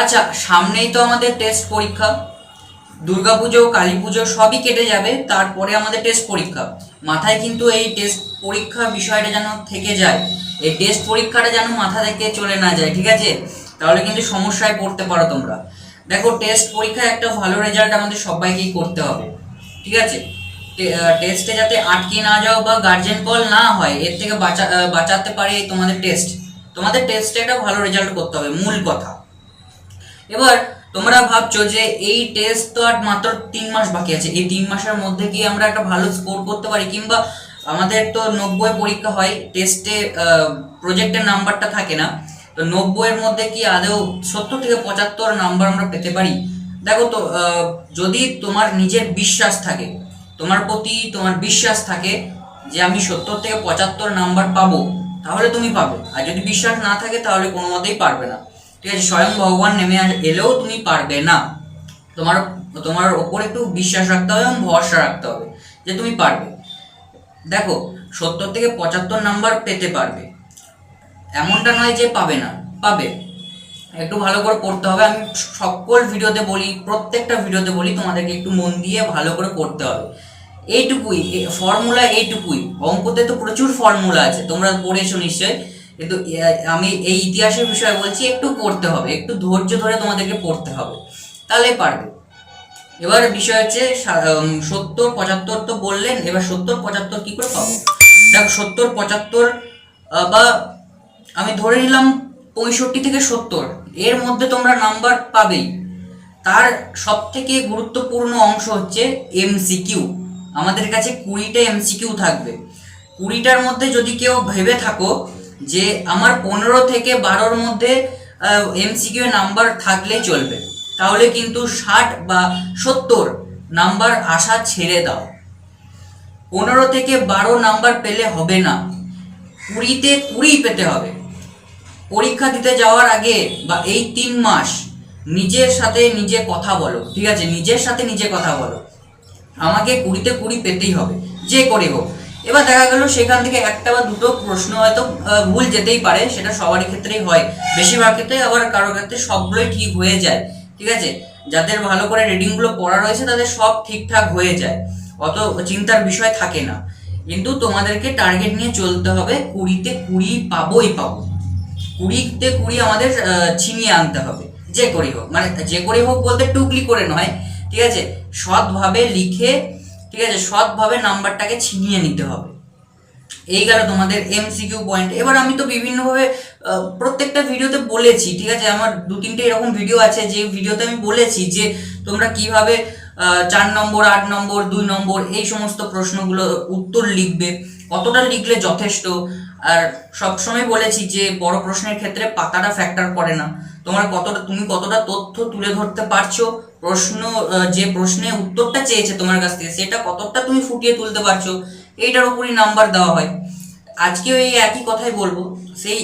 আচ্ছা সামনেই তো আমাদের টেস্ট পরীক্ষা। দুর্গাপুজো কালী পুজো সবই কেটে যাবে, তারপরে আমাদের টেস্ট পরীক্ষা। মাথায় কিন্তু এই টেস্ট পরীক্ষা বিষয়টা যেন থেকে যায়। এই টেস্ট পরীক্ষাটা যেন মাথা থেকে চলে না যায়, ঠিক আছে? তাহলে কিন্তু সমস্যায় পড়তে পারো তোমরা। দেখো টেস্ট পরীক্ষায় একটা ভালো রেজাল্ট আমাদের সবাইকেই করতে হবে, ঠিক আছে? টেস্টে যাতে আটকে না যাও বা গার্জেন কল না হয়, এর থেকে বাঁচা বাঁচাতে পারে তোমাদের টেস্ট তোমাদের টেস্টে একটা ভালো রেজাল্ট করতে হবে, মূল কথা। এবার তোমরা ভাবছ যে এই টেস্ট তো আর মাত্র তিন মাস বাকি আছে। এই তিন মাসের মধ্যে কি আমরা একটা ভালো স্কোর করতে পারি? কিংবা আমাদের তো নব্বই পরীক্ষা হয় টেস্টে প্রজেক্টের নাম্বারটা থাকে না। তো নব্বইয়ের মধ্যে কি আদৌ সত্তর থেকে পঁচাত্তর নাম্বার আমরা পেতে পারি? দেখো তো যদি তোমার নিজের বিশ্বাস থাকে, তোমার প্রতি তোমার বিশ্বাস থাকে যে আমি সত্তর থেকে পঁচাত্তর নাম্বার পাবো, তাহলে তুমি পাবে। আর যদি বিশ্বাস না থাকে, তাহলে কোনো মতেই পারবে না। ঠিক আছে, স্বয়ং ভগবান নেমে এলেও তুমি পারবে না। তোমার তোমার ওপর একটু বিশ্বাস রাখতে হবে এবং ভরসা রাখতে হবে যে তুমি পারবে। দেখো, সত্তর থেকে পঁচাত্তর নাম্বার পেতে পারবে। এমনটা নয় যে পাবে না, পাবে। একটু ভালো করে পড়তে হবে। আমি সকল ভিডিওতে বলি, প্রত্যেকটা ভিডিওতে বলি, তোমাদেরকে একটু মন দিয়ে ভালো করে পড়তে হবে। এইটুকুই ফর্মুলা এইটুকুই। অঙ্কতে তো প্রচুর ফর্মুলা আছে, তোমরা পড়েছো নিশ্চয় কিন্তু আমি এই ইতিহাসের বিষয়ে বলছি, একটু পড়তে হবে, একটু ধৈর্য ধরে তোমাদেরকে পড়তে হবে। তাহলে পারবে। এবার বিষয় হচ্ছে সত্তর পঁচাত্তর তো বললেন, এবার সত্তর পঁচাত্তর কি করে পাবো? দেখো, সত্তর পঁচাত্তর বা আমি ধরে নিলাম পঁয়ষট্টি থেকে সত্তর, এর মধ্যে তোমরা নাম্বার পাবেই। তার সব থেকে গুরুত্বপূর্ণ অংশ হচ্ছে এমসিকিউ আমাদের কাছে কুড়িটা এমসিকিউ থাকবে। কুড়িটার মধ্যে যদি কেউ ভেবে থাকো যে আমার পনেরো থেকে বারোর মধ্যে এমসিকিউ নাম্বার থাকলে চলবে। তাহলে কিন্তু ষাট বা সত্তর নাম্বার আসা ছেড়ে দাও। পনেরো থেকে বারো নাম্বার পেলে হবে না। কুড়িতে কুড়ি পেতে হবে। পরীক্ষা দিতে যাওয়ার আগে বা এই তিন মাস নিজের সাথে নিজে কথা বলো, ঠিক আছে? নিজের সাথে নিজে কথা বলো। আমাকে কুড়িতে কুড়ি পেতেই হবে, যে করে হোক। এবার দেখা গেল সেখান থেকে একটা বা দুটো প্রশ্ন হয়তো ভুল যেতেই পারে, সেটা সবারই ক্ষেত্রেই হয়। বেশিরভাগ ক্ষেত্রে আবার কারোর ক্ষেত্রে সবগুলোই ঠিক হয়ে যায়, ঠিক আছে? যাদের ভালো করে রিডিংগুলো পড়া রয়েছে, তাদের সব ঠিকঠাক হয়ে যায়। অত চিন্তার বিষয় থাকে না। কিন্তু তোমাদেরকে টার্গেট নিয়ে চলতে হবে, কুড়িতে কুড়ি পাবোই পাবো। কুড়িতে কুড়ি আমাদের ছিনিয়ে আনতে হবে, যে করেই হোক। মানে যে করেই হোক বলতে টুকলি করে নয়, ঠিক আছে? সৎভাবে লিখে ঠিক আছে? সৎভাবে নাম্বারটাকে ছিনিয়ে নিতে হবে। এই গেল তোমাদের এমসিকিউ পয়েন্ট এবার আমি তো বিভিন্নভাবে প্রত্যেকটা ভিডিওতে বলেছি, ঠিক আছে? আমার দু তিনটে এরকম ভিডিও আছে, যে ভিডিওতে আমি বলেছি যে তোমরা কীভাবে চার নম্বর, আট নম্বর, দুই নম্বর, এই সমস্ত প্রশ্নগুলো উত্তর লিখবে, কতটা লিখলে যথেষ্ট? আর সবসময় বলেছি যে বড় প্রশ্নের ক্ষেত্রে পাতাটা ফ্যাক্টর করে না। তোমার কতটা, তুমি কতটা তথ্য তুলে ধরতে পারছ? প্রশ্ন যে প্রশ্নে উত্তরটা চেয়েছে তোমার কাছ থেকে, সেটা কতটা তুমি ফুটিয়ে তুলতে পারছ, এইটার উপরই নাম্বার দেওয়া হয়। আজকেও এই একই কথাই বলব, সেই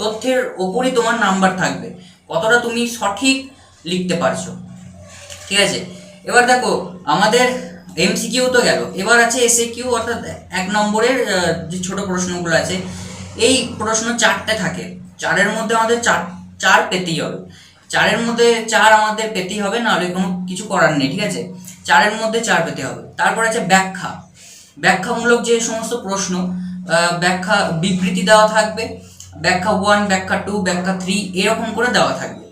তথ্যের ওপরই তোমার নাম্বার থাকবে, কতটা তুমি সঠিক লিখতে পারছ। ঠিক আছে? এবার দেখো, আমাদের এমসিকিউ তো গেল, এবার আছে এসএ কিউ অর্থাৎ এক নম্বরের যে ছোট প্রশ্নগুলো আছে, এই প্রশ্ন চারটে থাকে, চারের মধ্যে আমাদের চার চার পেতেই হবে। চারের মধ্যে চার আমাদের পেতেই হবে, নাহলে কোনো কিছু করার নেই, ঠিক আছে? চারের মধ্যে চার পেতে হবে। তারপর আছে ব্যাখ্যা। ব্যাখ্যামূলক যে সমস্ত প্রশ্ন ব্যাখ্যা বিবৃতি দেওয়া থাকবে, ব্যাখ্যা ওয়ান ব্যাখ্যা টু ব্যাখ্যা থ্রি এরকম করে দেওয়া থাকবে।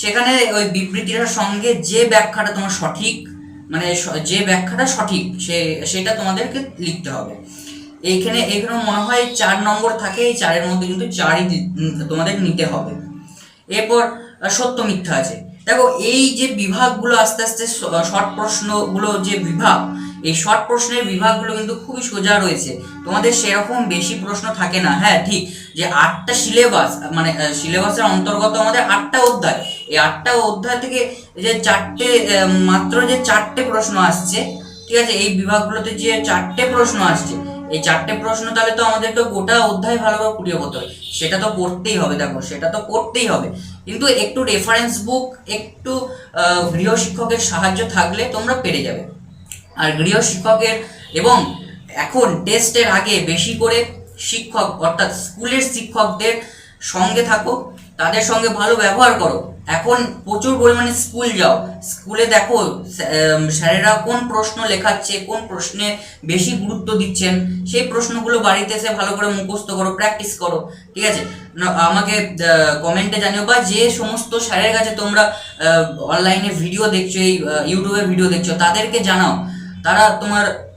সেখানে ওই বিবৃতিটার সঙ্গে যে ব্যাখ্যাটা তোমার সঠিক মানে যে ব্যাখ্যাটা সঠিক, সে, সেটা তোমাদেরকে লিখতে হবে। এইখানে এখানে মনে হয় চার নম্বর থাকে, এই চারের মধ্যে কিন্তু চারই তোমাদের নিতে হবে। এরপর সত্য মিথ্যা আছে। দেখো, এই যে বিভাগগুলো আস্তে আস্তে শর্ট প্রশ্নগুলো যে বিভাগ, এই শর্ট প্রশ্নের বিভাগগুলো কিন্তু খুবই সোজা রয়েছে। তোমাদের সেরকম বেশি প্রশ্ন থাকে না। হ্যাঁ ঠিক, যে আটটা সিলেবাস মানে সিলেবাসের অন্তর্গত আমাদের আটটা অধ্যায়। এই আটটা অধ্যায় থেকে যে চারটে মাত্র যে চারটে প্রশ্ন আসছে, ঠিক আছে, এই বিভাগগুলোতে যে চারটে প্রশ্ন আসছে, এই চারটে প্রশ্ন তাহলে তো আমাদেরকে গোটা অধ্যায় ভালোভাবে খুঁটিয়ে করতে হবে সেটা তো পড়তেই হবে, দেখো, সেটা তো পড়তেই হবে। কিন্তু একটু রেফারেন্স বুক একটু আহ, গৃহ শিক্ষকের সাহায্য থাকলে তোমরা পেরে যাবে। আর গৃহ শিক্ষকের এবং এখন টেস্টের আগে বেশি করে শিক্ষক অর্থাৎ স্কুলের শিক্ষকদের সঙ্গে থাকো। তাদের সঙ্গে ভালো ব্যবহার করো। এখন প্রচুর পরিমাণে স্কুল যাও। স্কুলে দেখো স্যা- স্যারেরা কোন প্রশ্ন লেখাচ্ছে, কোন প্রশ্নে বেশি গুরুত্ব দিচ্ছেন, সেই প্রশ্নগুলো বাড়িতে এসে ভালো করে মুখস্থ করো প্র্যাকটিস করো, ঠিক আছে? আমাকে কমেন্টে জানিও বা যে সমস্ত স্যারের কাছে তোমরা অনলাইনে ভিডিও দেখছ, এই ইউটিউবে ভিডিও দেখছ, তাদেরকে জানাও। তারা তোমার,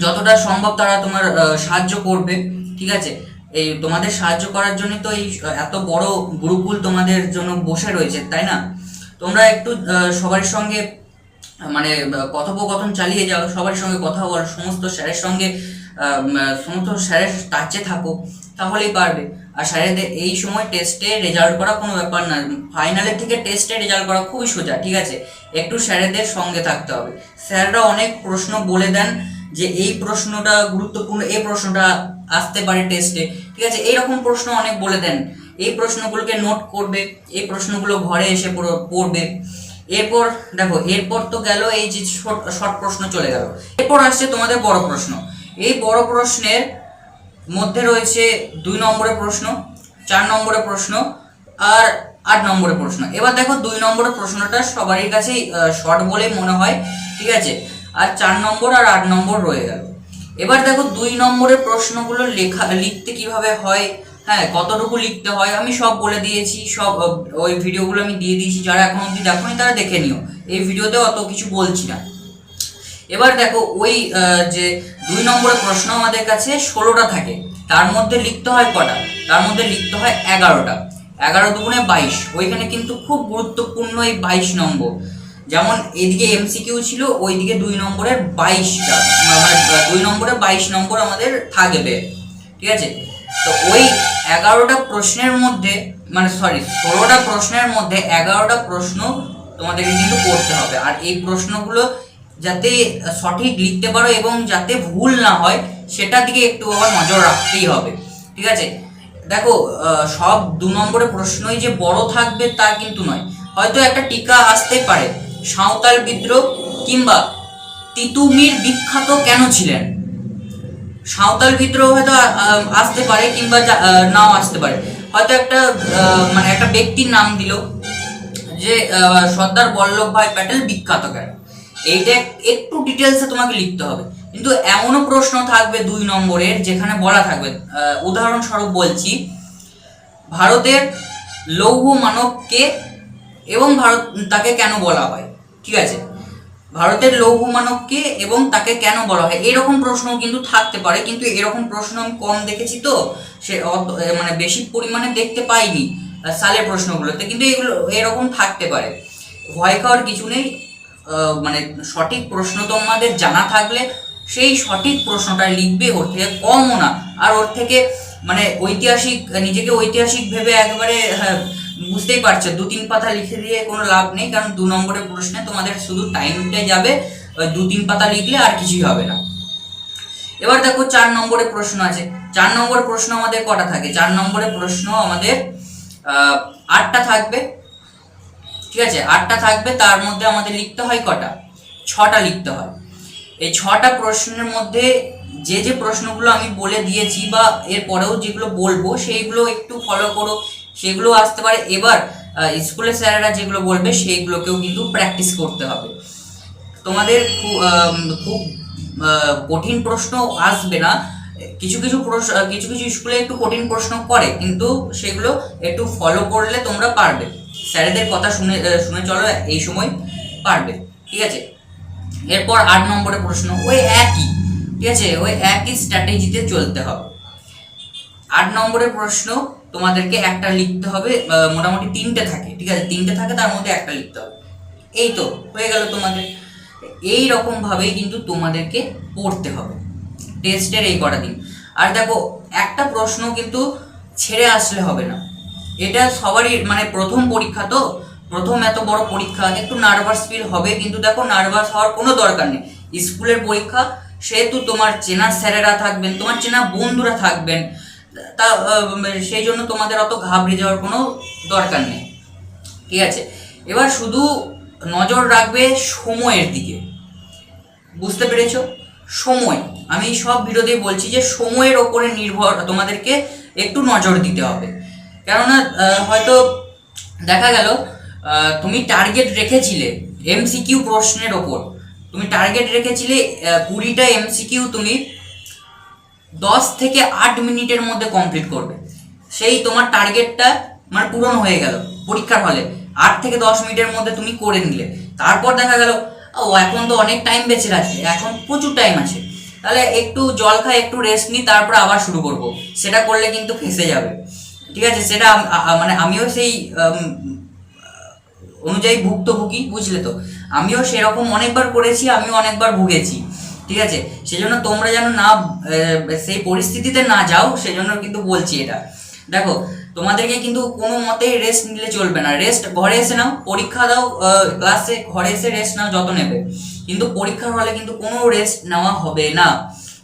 যতটা সম্ভব তারা তোমার সাহায্য করবে, ঠিক আছে? এই তোমাদের সাহায্য করার জন্য তো এই, এত বড় গুরুকুল তোমাদের জন্য বসে রয়েছে, তাই না? তোমরা একটু সবার সঙ্গে মানে কথোপকথন চালিয়ে যাও, সবার সঙ্গে কথা বলো, সমস্ত স্যারের সঙ্গে সমস্ত স্যারের টাচে থাকো, তাহলেই পারবে। আর স্যারেদের এই সময় টেস্টে রেজাল্ট করা কোনো ব্যাপার না ফাইনালের থেকে টেস্টে রেজাল্ট করা খুবই সোজা, ঠিক আছে? একটু স্যারেদের সঙ্গে থাকতে হবে। স্যাররা অনেক প্রশ্ন বলে দেন যে, এই প্রশ্নটা গুরুত্বপূর্ণ, এই প্রশ্নটা আসতে পারে টেস্টে ঠিক আছে, এইরকম প্রশ্ন অনেক বলে দেন। এই প্রশ্নগুলোকে নোট করবে, এই প্রশ্নগুলো ঘরে এসে পড়বে। এরপর, দেখো, এরপর তো গেল এই যে শর্ট প্রশ্ন চলে গেল। এরপর আসছে তোমাদের বড় প্রশ্ন। এই বড় প্রশ্নের মধ্যে রয়েছে দুই নম্বরের প্রশ্ন, চার নম্বরের প্রশ্ন আর আট নম্বরের প্রশ্ন। এবার দেখো দুই নম্বরের প্রশ্নটা সবারই কাছেই শর্ট বলে মনে হয়, ঠিক আছে? আর চার নম্বর আর আট নম্বর রয়ে গেল। এবার দেখো দুই নম্বরের প্রশ্নগুলো লেখা, লিখতে কীভাবে হয়? হ্যাঁ কতটুকু লিখতে হয়? আমি সব বলে দিয়েছি, সব ওই ভিডিওগুলো আমি দিয়ে দিয়েছি, যারা এখন অবধি দেখোনি তারা দেখে নিও। এই ভিডিওতে অত কিছু বলছি না। এবার দেখো, ওই যে দুই নম্বরের প্রশ্ন আমাদের কাছে ষোলোটা থাকে। তার মধ্যে লিখতে হয় কটা? তার মধ্যে লিখতে হয় এগারোটা। এগারো দুগুণে বাইশ, ওইখানে কিন্তু খুব গুরুত্বপূর্ণ এই বাইশ নম্বর। যেমন এদিকে এমসিকিউ ছিল, ওইদিকে দুই নম্বরের বাইশটা। মানে দুই নম্বরে বাইশ নম্বর আমাদের থাকবে। ঠিক আছে? তো ওই এগারোটা প্রশ্নের মধ্যে মানে সরি ষোলোটা প্রশ্নের মধ্যে এগারোটা প্রশ্ন তোমাদেরকে কিন্তু করতে হবে। আর এই প্রশ্নগুলো যাতে সঠিক লিখতে পারো এবং যাতে ভুল না হয়, সেটার দিকে একটু আবার নজর রাখতেই হবে। ঠিক আছে? দেখো সব দু নম্বরের প্রশ্নই যে বড় থাকবে তা কিন্তু নয়। হয়তো একটা টিকা আসতেই পারে। সাঁওতাল বিদ্রোহ কিংবা তিতুমির বিখ্যাত কেন ছিলেন? সাঁওতাল বিদ্রোহ হয়তো আসতে পারে কিংবা নাও আসতে পারে। হয়তো একটা মানে একটা ব্যক্তির নাম দিল, যে সর্দার বল্লভভাই প্যাটেল বিখ্যাত কেন? এইটা একটু ডিটেলসে তোমাকে লিখতে হবে। কিন্তু এমনও প্রশ্ন থাকবে দুই নম্বরের, যেখানে বলা থাকবে উদাহরণস্বরূপ বলছি, ভারতের লৌহ মানবকে এবং ভারত, তাকে কেন বলা হয়? ঠিক আছে? ভারতের লৌহ মানবকে এবং তাকে কেন বলা হয়? এরকম প্রশ্ন কিন্তু থাকতে পারে কিন্তু এরকম প্রশ্ন আমি কম দেখেছি তো। সে মানে বেশি পরিমাণে দেখতে পাইনি সালের প্রশ্নগুলোতে কিন্তু এগুলো এরকম থাকতে পারে। ভয় খাওয়ার কিছু নেই মানে সঠিক প্রশ্ন তোমাদের জানা থাকলে সেই সঠিক প্রশ্নটা লিখবে ওর থেকে কমও না। আর ওর থেকে মানে ঐতিহাসিক নিজেকে ঐতিহাসিক ভেবে একবারে হ্যাঁ, বুঝতেই পারছ, দু তিন পাতা লিখে দিয়ে কোনো লাভ নেই, কারণ দু নম্বরের প্রশ্নে তোমাদের শুধু টাইমটাই যাবে দু তিন পাতা লিখলে আর কিছুই হবে না। এবার দেখো চার নম্বরের প্রশ্ন আছে। চার নম্বরের প্রশ্ন আমাদের কটা থাকে? চার নম্বরের প্রশ্ন আমাদের আটটা থাকবে। ঠিক আছে? আটটা থাকবে, তার মধ্যে আমাদের লিখতে হয় কটা? ছটা লিখতে হয়। এই ছটা প্রশ্নের মধ্যে যে যে প্রশ্নগুলো আমি বলে দিয়েছি বা এর পরেও যেগুলো বলব, সেইগুলো একটু ফলো করো। সেগুলো আসতে পারে। এবার স্কুলের স্যারেরা যেগুলো বলবে, সেইগুলোকেও কিন্তু প্র্যাকটিস করতে হবে। তোমাদের খুব কঠিন প্রশ্ন আসবে না। কিছু কিছু প্রশ্ন, কিছু কিছু স্কুলে একটু কঠিন প্রশ্ন করে, কিন্তু সেগুলো একটু ফলো করলে তোমরা পারবে। স্যারেদের কথা শুনে শুনে চলো, এই সময় পারবে। ঠিক আছে? এরপর আট নম্বরের প্রশ্ন, ওই একই, ঠিক আছে? ওই একই স্ট্র্যাটেজিতে চলতে হবে। আট নম্বরের প্রশ্ন তোমাদেরকে একটা লিখতে হবে মোটামুটি তিনটে থাকে, ঠিক আছে? তিনটে থাকে, তার মধ্যে একটা লিখতে হবে। এই তো, হয়ে গেল তোমাদের। এই রকম ভাবেই কিন্তু তোমাদেরকে পড়তে হবে। টেস্টের এই কটা দিন। আর দেখো, একটা প্রশ্ন কিন্তু ছেড়ে আসলে হবে না। এটা সবারই মানে প্রথম পরীক্ষা তো, প্রথম এত বড় পরীক্ষা, একটু নার্ভাস ফিল হবে, কিন্তু দেখো, নার্ভাস হওয়ার কোনো দরকার নেই। স্কুলের পরীক্ষা, সেহেতু তোমার চেনা স্যারেরা থাকবেন, তোমার চেনা বন্ধুরা থাকবেন তা সেই জন্য তোমাদের অত ঘাবড়ে যাওয়ার কোনো দরকার নেই। ঠিক আছে? এবার শুধু নজর রাখবে সময়ের দিকে। বুঝতে পেরেছ? সময়। আমি সব ভিডিওতেই বলছি যে সময়ের ওপরে নির্ভর তোমাদেরকে একটু নজর দিতে হবে। কেননা হয়তো দেখা গেল তুমি টার্গেট রেখেছিলে এমসিকিউ প্রশ্নের ওপর। তুমি টার্গেট রেখেছিলে কুড়িটা এমসিকিউ তুমি দশ থেকে আট মিনিটের মধ্যে কমপ্লিট করবে। সেই তোমার টার্গেটটা মানে পূরণ হয়ে গেল পরীক্ষার হলে। আট থেকে দশ মিনিটের মধ্যে তুমি করে নিলে। তারপর দেখা গেল, ও এখন তো অনেক টাইম বেঁচে আছে এখন প্রচুর টাইম আছে। তাহলে একটু জল খাই, একটু রেস্ট নিই, তারপর আবার শুরু করব। সেটা করলে কিন্তু ফেসে যাবে। ঠিক আছে? সেটা মানে আমিও সেই অনুযায়ী ভুক্তভোগী, বুঝলে তো? আমিও সেরকম অনেকবার করেছি, আমিও অনেকবার ভুগেছি। ঠিক আছে? সেজন্য তোমরা যেন না সেই পরিস্থিতিতে না যাও, সেজন্য কিন্তু বলছি এটা। দেখো, তোমাদেরকে কিন্তু কোনো মতেই রেস্ট নিলে চলবে না। রেস্ট ঘরে এসে নাও, পরীক্ষা দাও ক্লাসে ঘরে এসে রেস্ট নাও, যত নেবে। কিন্তু পরীক্ষার হলে কিন্তু কোনো রেস্ট নেওয়া হবে না।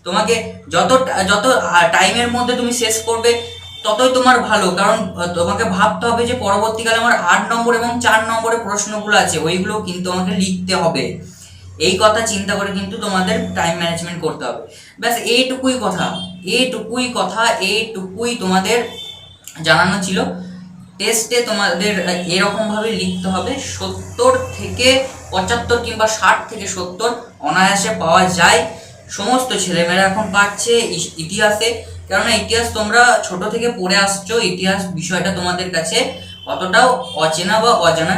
তোমাকে যত যত টাইমের মধ্যে তুমি শেষ করবে, ততই তোমার ভালো। কারণ তোমাকে ভাবতে হবে যে পরবর্তীকালে আমার আট নম্বর এবং চার নম্বরের প্রশ্নগুলো আছে, ওইগুলো কিন্তু আমাকে লিখতে হবে। এই কথা চিন্তা করে কিন্তু তোমাদের টাইম ম্যানেজমেন্ট করতে হবে। ব্যাস, এইটুকুই কথা এইটুকুই কথা, এইটুকুই তোমাদের জানানো ছিল। টেস্টে তোমাদের এরকমভাবে লিখতে হবে, সত্তর থেকে পঁচাত্তর কিংবা ষাট থেকে সত্তর অনায়াসে পাওয়া যায়। সমস্ত ছেলেমেয়েরা এখন পাচ্ছে ইতিহাসে। কেননা ইতিহাস তোমরা ছোট থেকে পড়ে আসছো, ইতিহাস বিষয়টা তোমাদের কাছে অতটাও অচেনা বা অজানা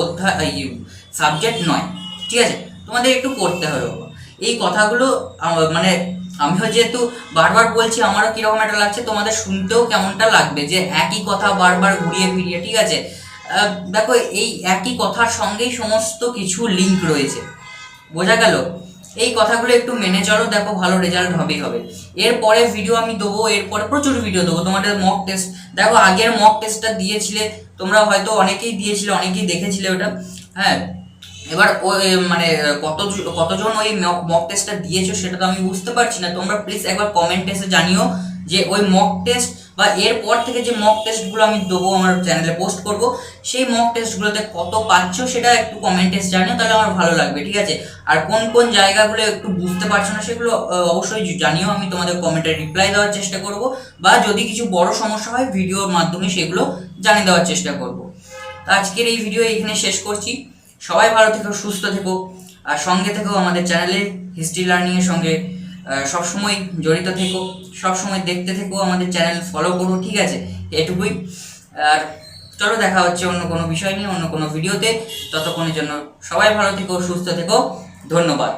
অধ্যায় সাবজেক্ট নয়। ঠিক আছে? তোমাদের একটু করতে হবে বাবা। এই কথাগুলো মানে আমিও যেহেতু বারবার বলছি, আমারও কীরকম একটা লাগছে, তোমাদের শুনতেও কেমনটা লাগবে? যে একই কথা বারবার ঘুরিয়ে ফিরিয়ে, ঠিক আছে? দেখো, এই একই কথার সঙ্গেই সমস্ত কিছু লিঙ্ক রয়েছে। বোঝা গেল? এই কথাগুলো একটু মেনে চলো, দেখো ভালো রেজাল্ট হবেই হবে। এরপরে ভিডিও আমি দেবো, এরপরে প্রচুর ভিডিও দেবো। তোমাদের মক টেস্ট দেখো আগের মক টেস্টটা দিয়েছিলে, তোমরা হয়তো অনেকেই দিয়েছিলে, অনেকেই দেখেছিলে ওটা। হ্যাঁ এবার ও এ, মানে কত কতজন ওই মক টেস্টটা দিয়েছ সেটা তো আমি বুঝতে পারছি না। তোমরা প্লিজ একবার কমেন্ট এসে জানিও যে ওই মক টেস্ট বা এরপর থেকে যে মক টেস্টগুলো আমি দেবো আমার চ্যানেলে পোস্ট করব সেই মক টেস্টগুলোতে কত পাচ্ছ সেটা একটু কমেন্ট এসে জানিও তাহলে আমার ভালো লাগবে ঠিক আছে? আর কোন কোন জায়গাগুলো একটু বুঝতে পারছ না সেগুলো অবশ্যই জানিও আমি তোমাদের কমেন্টে রিপ্লাই দেওয়ার চেষ্টা করব বা যদি কিছু বড় সমস্যা হয় ভিডিওর মাধ্যমে সেগুলো জানিয়ে দেওয়ার চেষ্টা করব। আজকের এই ভিডিও এখানে শেষ করছি। সবাই ভালো থেকো, সুস্থ থেকো, আর সঙ্গে থেকো আমাদের চ্যানেলে হিস্ট্রি লার্নিংয়ের সঙ্গে সব সবসময় জড়িত থেকো, সবসময় দেখতে থেকো, আমাদের চ্যানেল ফলো করো, ঠিক আছে? এটুকুই। আর চলো দেখা হচ্ছে অন্য কোনো বিষয় নিয়ে, অন্য কোনো ভিডিওতে ততক্ষণের জন্য সবাই ভালো থেকো, সুস্থ থেকো। ধন্যবাদ।